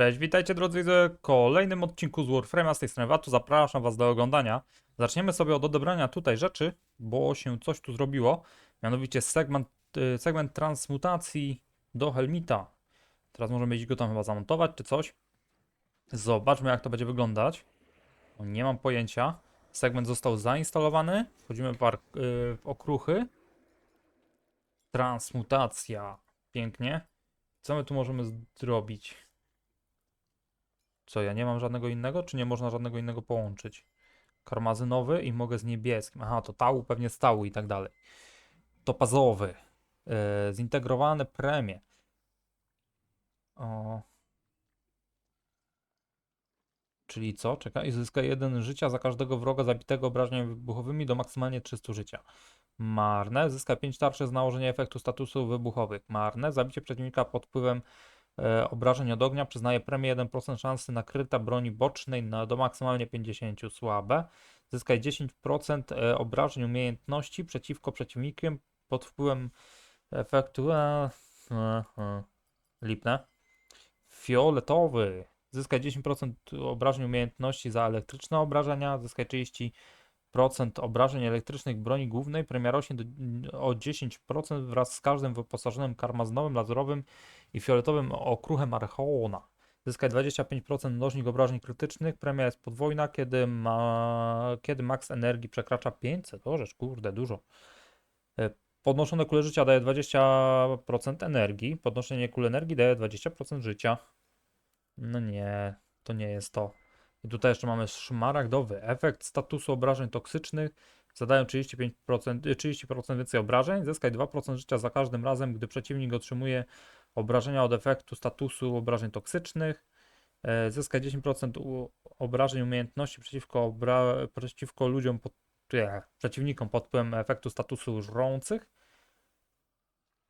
Cześć, witajcie drodzy w kolejnym odcinku z Warframe'a z tej strony Watu. Zapraszam was do oglądania. Zaczniemy sobie od odebrania tutaj rzeczy, bo się coś tu zrobiło. Mianowicie segment, y, segment transmutacji do Helmita. Teraz możemy iść go tam chyba zamontować czy coś. Zobaczmy jak to będzie wyglądać. Nie mam pojęcia. Segment został zainstalowany. Wchodzimy w, park, y, w okruchy. Transmutacja. Pięknie. Co my tu możemy zrobić? Co, ja nie mam żadnego innego, czy nie można żadnego innego połączyć? Karmazynowy i mogę z niebieskim. Aha, to tału pewnie stału i tak dalej. Topazowy. Yy, zintegrowane premie. O. Czyli co? Czekaj, zyska jeden życia za każdego wroga zabitego obrażeniami wybuchowymi do maksymalnie 300 życia. Marne. Zyska 5 tarczy z nałożenia efektu statusu wybuchowych. Marne. Zabicie przeciwnika pod wpływem obrażeń od ognia przyznaje premię 1% szansy na kryta broni bocznej na, do maksymalnie 50 słabe. Zyskaj 10% e, obrażeń umiejętności przeciwko przeciwnikiem pod wpływem efektu. E, e, e, lipne. Fioletowy. Zyskaj 10% obrażeń umiejętności za elektryczne obrażenia. Zyskaj 30% obrażeń elektrycznych broni głównej. Premia rośnie do, o 10% wraz z każdym wyposażonym karmazynowym, lazerowym i fioletowym okruchem Archeona. Zyskaj 25% mnożnik obrażeń krytycznych. Premia jest podwójna, kiedy, ma, kiedy maks energii przekracza 500. O, rzecz, kurde, dużo. E, Podnoszone kule życia daje 20% energii. Podnoszenie kul energii daje 20% życia. No nie, to nie jest to. I tutaj jeszcze mamy szmaragdowy efekt statusu obrażeń toksycznych. Zadają 35%, y, 30% więcej obrażeń. Zyskaj 2% życia za każdym razem, gdy przeciwnik otrzymuje obrażenia od efektu statusu obrażeń toksycznych. E, Zyskaj 10% u- obrażeń umiejętności przeciwko, przeciwko ludziom, pod, nie, przeciwnikom pod wpływem efektu statusu żrących.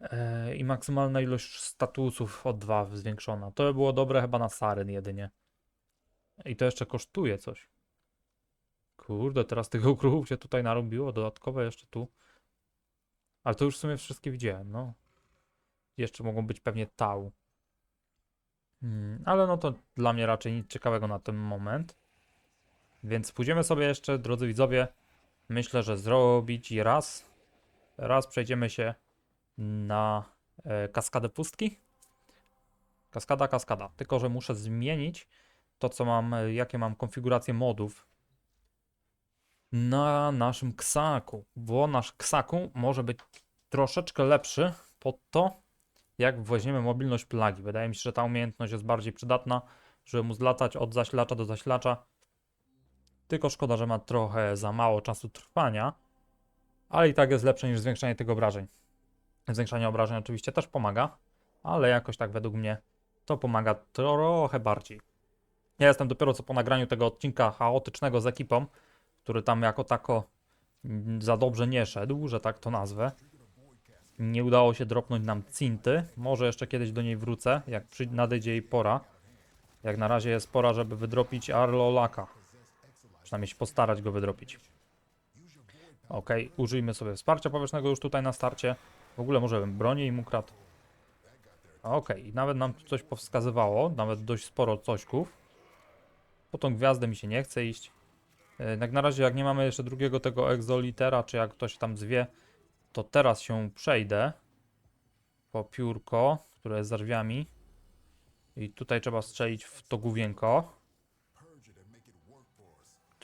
E, I maksymalna ilość statusów o 2 zwiększona. To by było dobre chyba na Saren jedynie. I to jeszcze kosztuje coś. Kurde, teraz tych okruchów się tutaj narobiło. Dodatkowe jeszcze tu. Ale to już w sumie wszystkie widziałem, no. Jeszcze mogą być pewnie tał. Hmm, ale no to dla mnie raczej nic ciekawego na ten moment. Więc pójdziemy sobie jeszcze, drodzy widzowie, myślę, że zrobić raz. Raz przejdziemy się na e, kaskadę pustki. Kaskada, kaskada. Tylko, że muszę zmienić to, co mam, e, jakie mam konfiguracje modów na naszym ksaku, bo nasz ksaku może być troszeczkę lepszy pod to, jak weźmiemy mobilność plagi. Wydaje mi się, że ta umiejętność jest bardziej przydatna, żeby mu zlatać od zasilacza do zasilacza. Tylko szkoda, że ma trochę za mało czasu trwania, ale i tak jest lepsze niż zwiększanie tych obrażeń. Zwiększanie obrażeń oczywiście też pomaga, ale jakoś tak według mnie to pomaga trochę bardziej. Ja jestem dopiero co po nagraniu tego odcinka chaotycznego z ekipą, który tam jako tako za dobrze nie szedł, że tak to nazwę. Nie udało się dropnąć nam Cinty. Może jeszcze kiedyś do niej wrócę, jak nadejdzie jej pora. Jak na razie jest pora, żeby wydropić Arlolaka. Przynajmniej się postarać go wydropić. Ok, użyjmy sobie wsparcia powietrznego już tutaj na starcie. W ogóle może bym bronię im ukradł. Ok, i nawet nam tu coś powskazywało, nawet dość sporo cośków. Po tą gwiazdę mi się nie chce iść. E, Jak na razie, jak nie mamy jeszcze drugiego tego egzolitera, czy jak ktoś tam zwie, to teraz się przejdę po piórko, które jest za drzwiami. I tutaj trzeba strzelić w to główienko.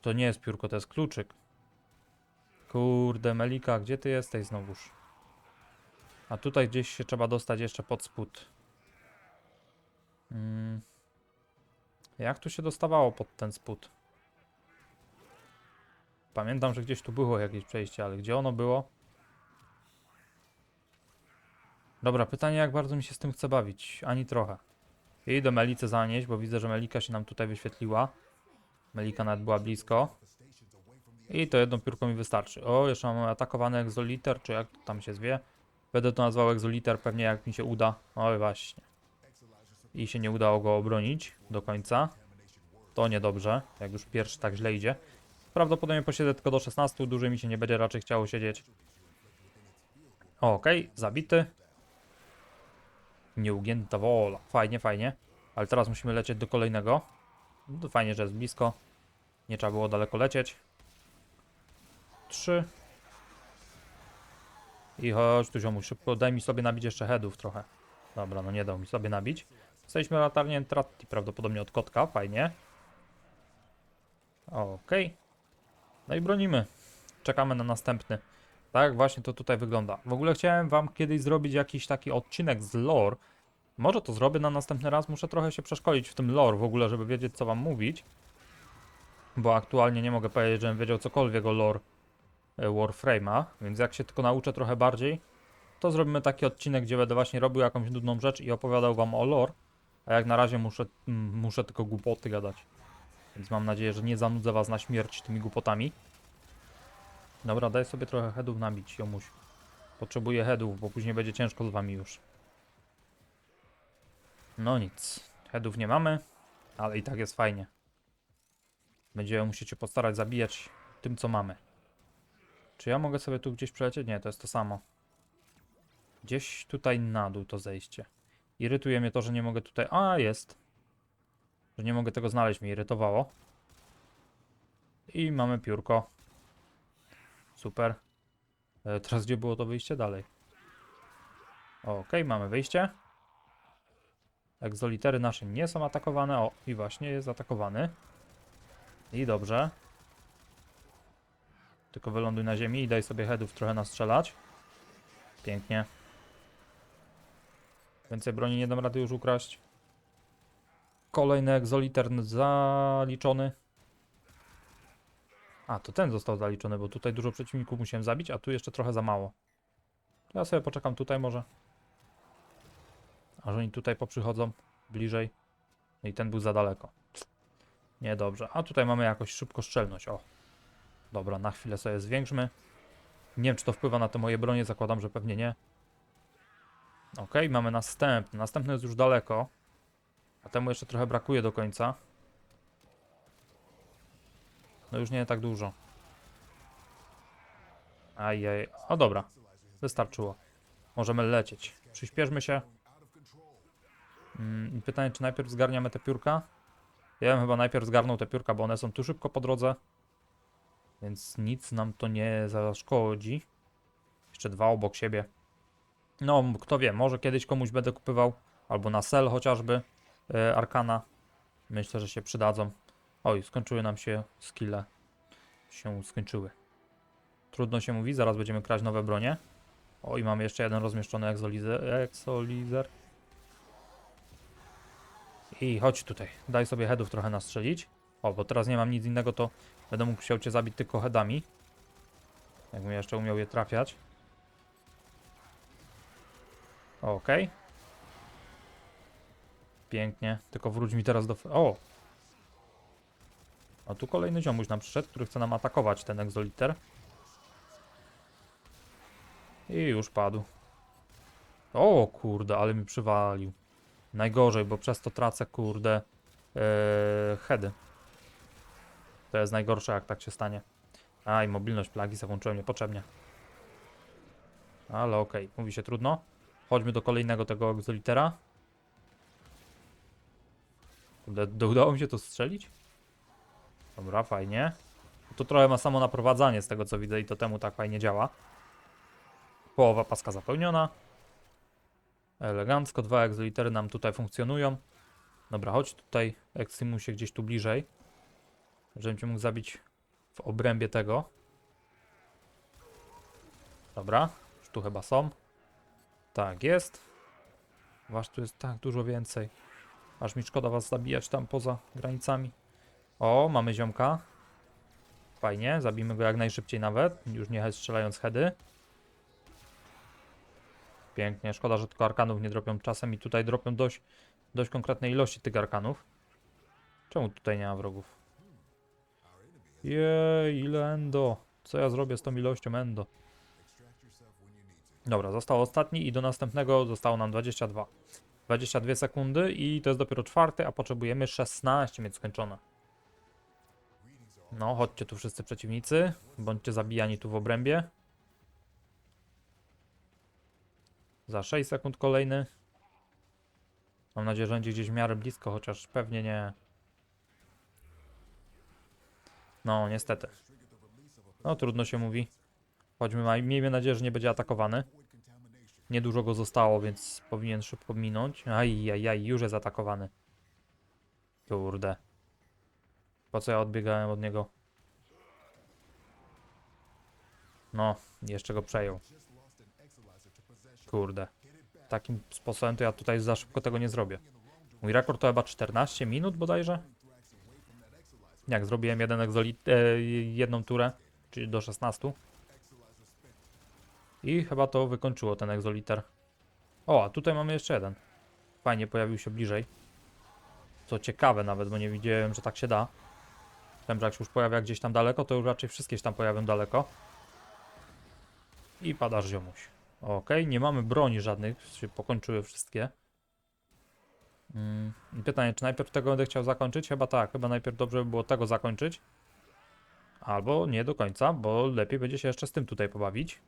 To nie jest piórko, to jest kluczyk. Kurde, Melika, gdzie ty jesteś znowuż? A tutaj gdzieś się trzeba dostać jeszcze pod spód. Mm. Jak tu się dostawało pod ten spód? Pamiętam, że gdzieś tu było jakieś przejście, ale gdzie ono było? Dobra, pytanie jak bardzo mi się z tym chce bawić. Ani trochę. Idę Melice zanieść, bo widzę, że Melika się nam tutaj wyświetliła. Melika nawet była blisko. I to jedno piórko mi wystarczy. O, jeszcze mamy atakowany egzoliter, czy jak to tam się zwie. Będę to nazwał egzoliter, pewnie jak mi się uda. Oj, właśnie. I się nie udało go obronić do końca. To niedobrze, jak już pierwszy tak źle idzie. Prawdopodobnie posiedzę tylko do 16, dłużej mi się nie będzie raczej chciało siedzieć. Okej, zabity. Nieugięta wola. Fajnie, fajnie. Ale teraz musimy lecieć do kolejnego. No fajnie, że jest blisko. Nie trzeba było daleko lecieć. Trzy. I chodź tu ziomuś, szybko daj mi sobie nabić jeszcze headów trochę. Dobra, no nie dał mi sobie nabić. Jesteśmy latarnię Tratti prawdopodobnie od kotka, fajnie. Okej. No i bronimy. Czekamy na następny. Tak właśnie to tutaj wygląda. W ogóle chciałem wam kiedyś zrobić jakiś taki odcinek z lore. Może to zrobię na następny raz. Muszę trochę się przeszkolić w tym lore w ogóle, żeby wiedzieć co wam mówić. Bo aktualnie nie mogę powiedzieć, żebym wiedział cokolwiek o lore e, Warframe'a. Więc jak się tylko nauczę trochę bardziej, to zrobimy taki odcinek, gdzie będę właśnie robił jakąś nudną rzecz i opowiadał wam o lore. A jak na razie muszę, mm, muszę tylko głupoty gadać. Więc mam nadzieję, że nie zanudzę was na śmierć tymi głupotami. Dobra, daj sobie trochę headów nabić, jomuś. Potrzebuję headów, bo później będzie ciężko z wami już. No nic. Headów nie mamy, ale i tak jest fajnie. Będziemy musieć się postarać zabijać tym, co mamy. Czy ja mogę sobie tu gdzieś przelecieć? Nie, to jest to samo. Gdzieś tutaj na dół to zejście. Irytuje mnie to, że nie mogę tutaj... A, jest. Że nie mogę tego znaleźć, mnie irytowało. I mamy piórko. Super. E, teraz gdzie było to wyjście? Dalej. Okej, mamy wyjście. Egzolitery nasze nie są atakowane. O, i właśnie jest atakowany. I dobrze. Tylko wyląduj na ziemi i daj sobie headów trochę nastrzelać. Pięknie. Więcej broni nie dam rady już ukraść. Kolejny egzoliter zaliczony. A, to ten został zaliczony, bo tutaj dużo przeciwników musiałem zabić, a tu jeszcze trochę za mało. Ja sobie poczekam tutaj może. Aż oni tutaj poprzychodzą bliżej. No I ten był za daleko. Niedobrze. A tutaj mamy jakoś szybkoszczelność. O. Dobra, na chwilę sobie zwiększmy. Nie wiem, czy to wpływa na te moje bronie. Zakładam, że pewnie nie. Ok, mamy następny. Następny jest już daleko. A temu jeszcze trochę brakuje do końca. No już nie tak dużo. Ajaj. O dobra. Wystarczyło. Możemy lecieć. Przyspieszmy się. Mm, pytanie, czy najpierw zgarniamy te piórka? Ja bym chyba najpierw zgarnął te piórka, bo one są tu szybko po drodze. Więc nic nam to nie zaszkodzi. Jeszcze dwa obok siebie. No, kto wie, może kiedyś komuś będę kupywał. Albo na sel chociażby. E, Arkana. Myślę, że się przydadzą. Oj, skończyły nam się skille. Się skończyły. Trudno się mówi, zaraz będziemy kraść nowe bronie. Oj, mamy jeszcze jeden rozmieszczony exolizer. I chodź tutaj, daj sobie headów trochę nastrzelić. O, bo teraz nie mam nic innego, to będę mógł cię zabić tylko headami. Jakbym jeszcze umiał je trafiać. Okej. Pięknie, tylko wróć mi teraz do... O! A tu kolejny ziomuś nam przyszedł, który chce nam atakować ten egzoliter. I już padł. O kurde, ale mi przywalił. Najgorzej, bo przez to tracę kurde yy, heady. To jest najgorsze, jak tak się stanie. A i mobilność plagi załączyłem niepotrzebnie. Ale okej, mówi się trudno. Chodźmy do kolejnego tego egzolitera. Udało mi się to strzelić? Dobra, fajnie. To trochę ma samo naprowadzanie z tego co widzę i to temu tak fajnie działa. Połowa paska zapełniona. Elegancko, dwa egzolitery nam tutaj funkcjonują. Dobra, chodź tutaj, Eximusie, gdzieś tu bliżej. Żebym cię mógł zabić w obrębie tego. Dobra, już tu chyba są. Tak jest. Wasz tu jest tak dużo więcej. Aż mi szkoda was zabijać tam poza granicami. O, mamy ziomka. Fajnie, zabijmy go jak najszybciej nawet. Już nie strzelając heady. Pięknie, szkoda, że tylko arkanów nie dropią czasem i tutaj dropią dość, dość konkretnej ilości tych arkanów. Czemu tutaj nie ma wrogów? Jej, ile endo. Co ja zrobię z tą ilością endo? Dobra, został ostatni i do następnego zostało nam 22. 22 sekundy i to jest dopiero czwarty, a potrzebujemy 16 mieć skończone. No, chodźcie tu wszyscy przeciwnicy. Bądźcie zabijani tu w obrębie. Za 6 sekund kolejny. Mam nadzieję, że będzie gdzieś w miarę blisko, chociaż pewnie nie. No, niestety. No, trudno się mówi. Chodźmy, miejmy nadzieję, że nie będzie atakowany. Niedużo go zostało, więc powinien szybko minąć. Aj, aj, aj, już jest atakowany. Kurde. Po co ja odbiegałem od niego? No, jeszcze go przejął. Kurde. Takim sposobem to ja tutaj za szybko tego nie zrobię. Mój rekord to chyba 14 minut bodajże. Jak zrobiłem jeden e, jedną turę, czyli do 16. I chyba to wykończyło ten egzoliter. O, a tutaj mamy jeszcze jeden. Fajnie pojawił się bliżej. Co ciekawe nawet, bo nie widziałem, że tak się da. Wiem, że jak się już pojawia gdzieś tam daleko, to już raczej wszystkie się tam pojawią daleko. I padasz ziomuś. Okej, nie mamy broni żadnych, się pokończyły wszystkie. Mm, i pytanie, czy najpierw tego będę chciał zakończyć? Chyba tak, chyba najpierw dobrze by było tego zakończyć. Albo nie do końca, bo lepiej będzie się jeszcze z tym tutaj pobawić.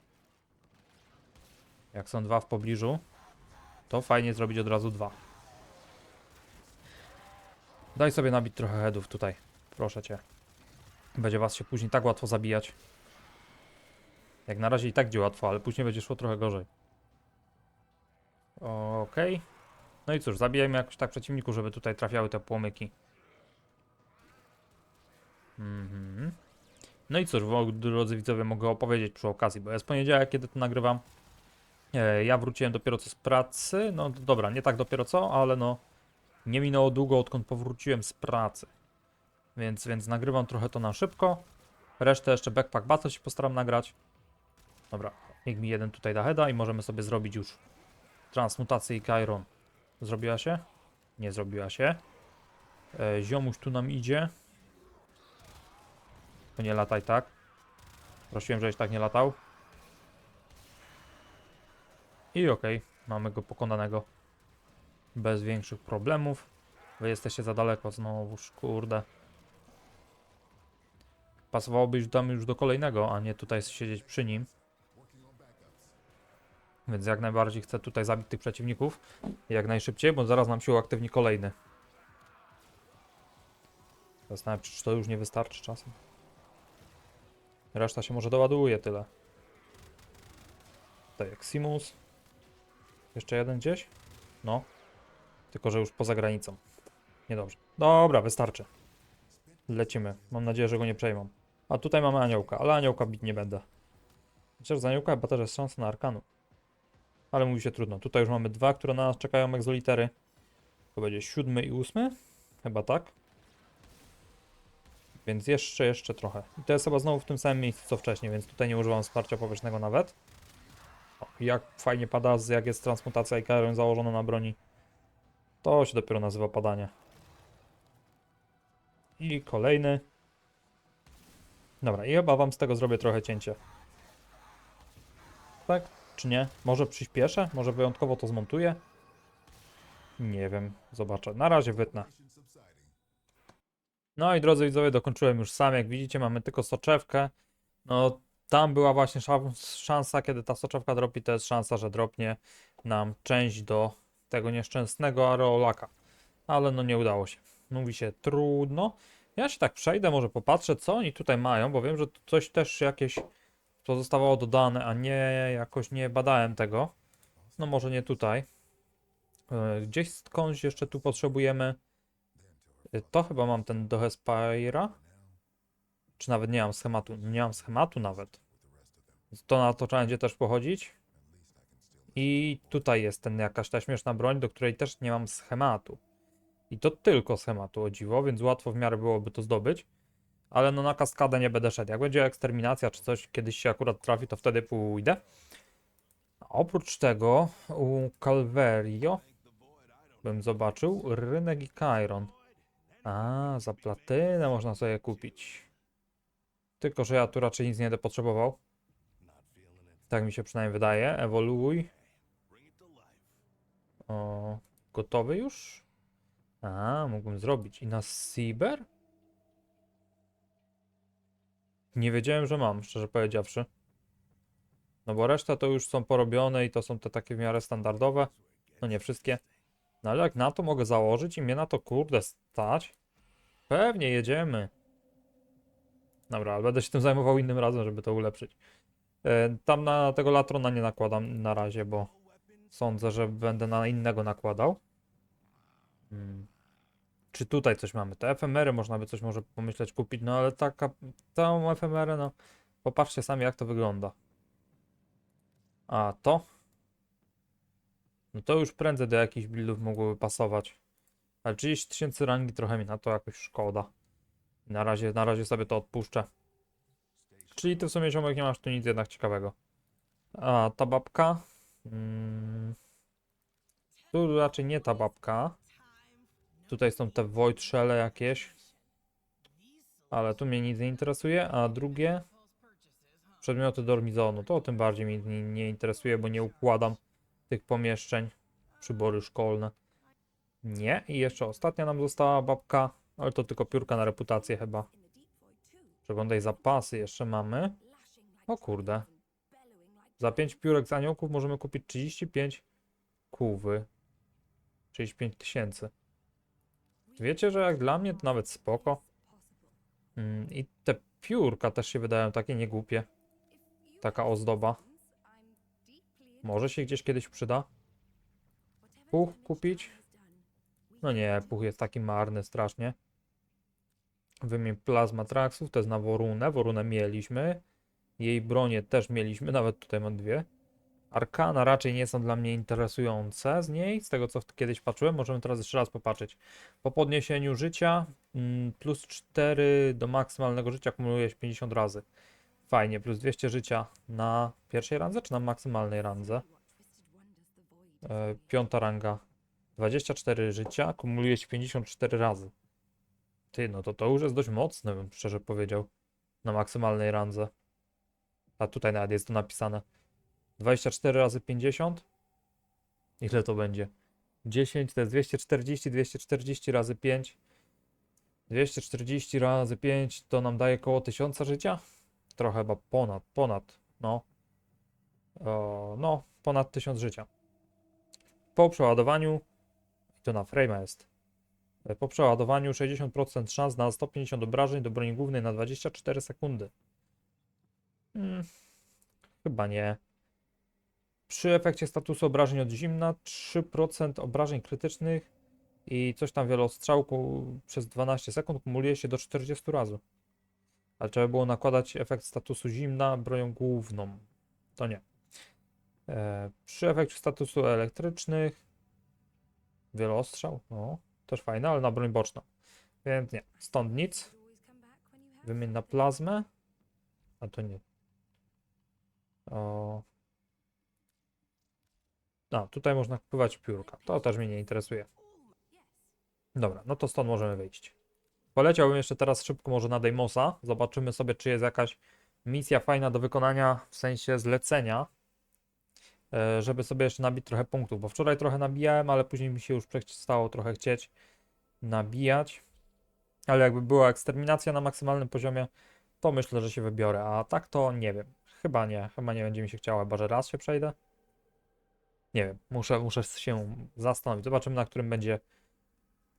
Jak są dwa w pobliżu, to fajnie zrobić od razu dwa. Daj sobie nabić trochę headów tutaj, proszę cię. Będzie was się później tak łatwo zabijać. Jak na razie i tak będzie łatwo, ale później będzie szło trochę gorzej. Okej. No i cóż, zabijajmy jakoś tak przeciwników, żeby tutaj trafiały te płomyki. Mhm. No i cóż, drodzy widzowie, mogę opowiedzieć przy okazji, bo jest poniedziałek, kiedy to nagrywam. Ja wróciłem dopiero co z pracy. No dobra, nie tak dopiero co, ale no nie minęło długo, odkąd powróciłem z pracy. Więc, więc nagrywam trochę to na szybko. Resztę jeszcze Backpack Battle się postaram nagrać. Dobra, niech mi jeden tutaj da heada i możemy sobie zrobić już transmutację i Chiron. Zrobiła się? Nie zrobiła się. E, ziomuś tu nam idzie. To nie lataj tak. Prosiłem, żebyś tak nie latał. I okej, mamy go pokonanego. Bez większych problemów. Wy jesteście za daleko znowuż, kurde. Pasowałoby już tam już do kolejnego, a nie tutaj siedzieć przy nim. Więc jak najbardziej chcę tutaj zabić tych przeciwników. Jak najszybciej, bo zaraz nam się uaktywni kolejny. Zastanawiam się, czy to już nie wystarczy czasem. Reszta się może doładuje tyle. Tutaj Eximus. Jeszcze jeden gdzieś? No. Tylko, że już poza granicą. Niedobrze. Dobra, wystarczy. Lecimy. Mam nadzieję, że go nie przejmą. A tutaj mamy aniołka, ale aniołka bić nie będę. Chociaż z aniołka chyba też jest szansa na arkanu. Ale mówi się trudno. Tutaj już mamy dwa, które na nas czekają egzolitery. To będzie siódmy i ósmy. Chyba tak. Więc jeszcze, jeszcze trochę. I to jest chyba znowu w tym samym miejscu co wcześniej, więc tutaj nie używam wsparcia powietrznego nawet. Jak fajnie pada, jak jest transmutacja i KRM założona na broni. To się dopiero nazywa padanie. I kolejny. Dobra, i chyba wam z tego zrobię trochę cięcie. Tak? Czy nie? Może przyspieszę? Może wyjątkowo to zmontuję? Nie wiem, zobaczę. Na razie wytnę. No i drodzy widzowie, dokończyłem już sam. Jak widzicie, mamy tylko soczewkę. No, tam była właśnie szans- szansa, kiedy ta soczewka dropi, to jest szansa, że dropnie nam część do tego nieszczęsnego areolaka. Ale no nie udało się. Mówi się trudno. Ja się tak przejdę, może popatrzę, co oni tutaj mają, bo wiem, że coś też jakieś to zostało dodane, a nie jakoś nie badałem tego. No może nie tutaj. E, Gdzieś skądś jeszcze tu potrzebujemy. E, To chyba mam ten do Hespira. Czy nawet nie mam schematu? Nie mam schematu nawet. To na to trzeba będzie też pochodzić. I tutaj jest ten jakaś ta śmieszna broń, do której też nie mam schematu. I to tylko schematu o dziwo, więc łatwo w miarę byłoby to zdobyć. Ale no na kaskadę nie będę szedł. Jak będzie eksterminacja czy coś kiedyś się akurat trafi, to wtedy pójdę. A oprócz tego u Calverio bym zobaczył rynek i Chiron. A, za platynę można sobie kupić. Tylko, że ja tu raczej nic nie będę potrzebował. Tak mi się przynajmniej wydaje. Ewoluuj. O, gotowy już? A, mógłbym zrobić. I na Cyber? Nie wiedziałem, że mam, szczerze powiedziawszy. No bo reszta to już są porobione i to są te takie w miarę standardowe. No nie wszystkie. No ale jak na to mogę założyć i mnie na to kurde stać, pewnie jedziemy. Dobra, ale będę się tym zajmował innym razem, żeby to ulepszyć. E, Tam na tego latrona nie nakładam na razie, bo sądzę, że będę na innego nakładał. Hmm. Czy tutaj coś mamy? Te efemery można by coś może pomyśleć kupić, no ale taka, tą efemerę, no popatrzcie sami jak to wygląda. A to? No to już prędzej do jakichś buildów mogłoby pasować. Ale 30 tysięcy rangi trochę mi na to jakoś szkoda. Na razie, na razie sobie to odpuszczę. Czyli ty w sumie ziomek nie masz tu nic jednak ciekawego. A ta babka? Mm, tu raczej nie ta babka. Tutaj są te Voidshelle jakieś. Ale tu mnie nic nie interesuje. A drugie? Przedmioty dormizonu. To tym bardziej mnie nie, nie interesuje, bo nie układam tych pomieszczeń. Przybory szkolne. Nie. I jeszcze ostatnia nam została babka. Ale to tylko piórka na reputację chyba. Przeglądaj zapasy jeszcze mamy. O kurde. Za 5 piórek z aniołków możemy kupić 35 kówy. 35 tysięcy. Wiecie, że jak dla mnie to nawet spoko. Mm, I te piórka też się wydają takie niegłupie. Taka ozdoba. Może się gdzieś kiedyś przyda. Puch kupić? No nie, puch jest taki marny strasznie. Wymień plazma traksów, to jest na Worunę. Worunę mieliśmy. Jej bronię też mieliśmy, nawet tutaj mam dwie. Arkana raczej nie są dla mnie interesujące z niej, z tego co kiedyś patrzyłem. Możemy teraz jeszcze raz popatrzeć. Po podniesieniu życia mm, plus 4 do maksymalnego życia kumuluje się 50 razy. Fajnie, plus 200 życia na pierwszej randze czy na maksymalnej randze? E, piąta ranga. 24 życia kumuluje się 54 razy. Ty, no to to już jest dość mocne, bym szczerze powiedział. Na maksymalnej randze. A tutaj nawet jest to napisane. 24 razy 50? Ile to będzie? 10 to jest 240, 240 razy 5. 240 razy 5 to nam daje koło 1000 życia? Trochę chyba ponad, ponad, no. O, no, ponad 1000 życia. Po przeładowaniu, to na frame jest, po przeładowaniu 60% szans na 150 obrażeń do broni głównej na 24 sekundy. Hmm, chyba nie. Przy efekcie statusu obrażeń od zimna 3% obrażeń krytycznych i coś tam wielostrzałku przez 12 sekund kumuluje się do 40 razy. Ale trzeba było nakładać efekt statusu zimna bronią główną. To nie. E, przy efekcie statusu elektrycznych wielostrzał, no też fajne, ale na broń boczną. Więc nie, stąd nic. Wymień na plazmę. A to nie. O. A, tutaj można kupować piórka. To też mnie nie interesuje. Dobra, no to stąd możemy wyjść. Poleciałbym jeszcze teraz szybko może na Deimosa. Zobaczymy sobie, czy jest jakaś misja fajna do wykonania, w sensie zlecenia. E, Żeby sobie jeszcze nabić trochę punktów, bo wczoraj trochę nabijałem, ale później mi się już przestało trochę chcieć nabijać. Ale jakby była eksterminacja na maksymalnym poziomie, to myślę, że się wybiorę. A tak to nie wiem. Chyba nie. Chyba nie będzie mi się chciało, chyba że raz się przejdę. Nie wiem. Muszę, muszę się zastanowić. Zobaczymy na którym będzie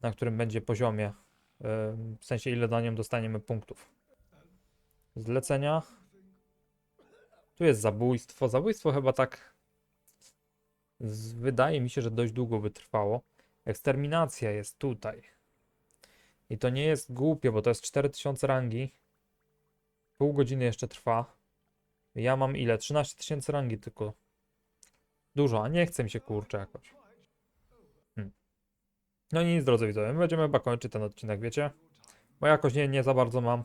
na którym będzie poziomie. Ym, W sensie ile na dostaniemy punktów. Zlecenia. Tu jest zabójstwo. Zabójstwo chyba tak wydaje mi się, że dość długo by trwało. Eksterminacja jest tutaj. I to nie jest głupie, bo to jest 4000 rangi. Pół godziny jeszcze trwa. Ja mam ile? 13 tysięcy rangi tylko. Dużo, a nie chce mi się kurczę jakoś. Hmm. No i nic, drodzy widzowie, my będziemy chyba kończyć ten odcinek, wiecie? Bo jakoś nie, nie za bardzo mam.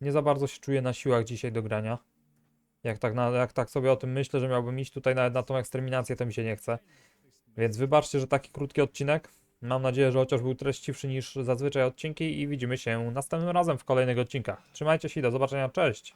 Nie za bardzo się czuję na siłach dzisiaj do grania. Jak tak, na, jak tak sobie o tym myślę, że miałbym iść tutaj nawet na tą eksterminację, to mi się nie chce. Więc wybaczcie, że taki krótki odcinek. Mam nadzieję, że chociaż był treściwszy niż zazwyczaj odcinki i widzimy się następnym razem w kolejnych odcinkach. Trzymajcie się i do zobaczenia, cześć!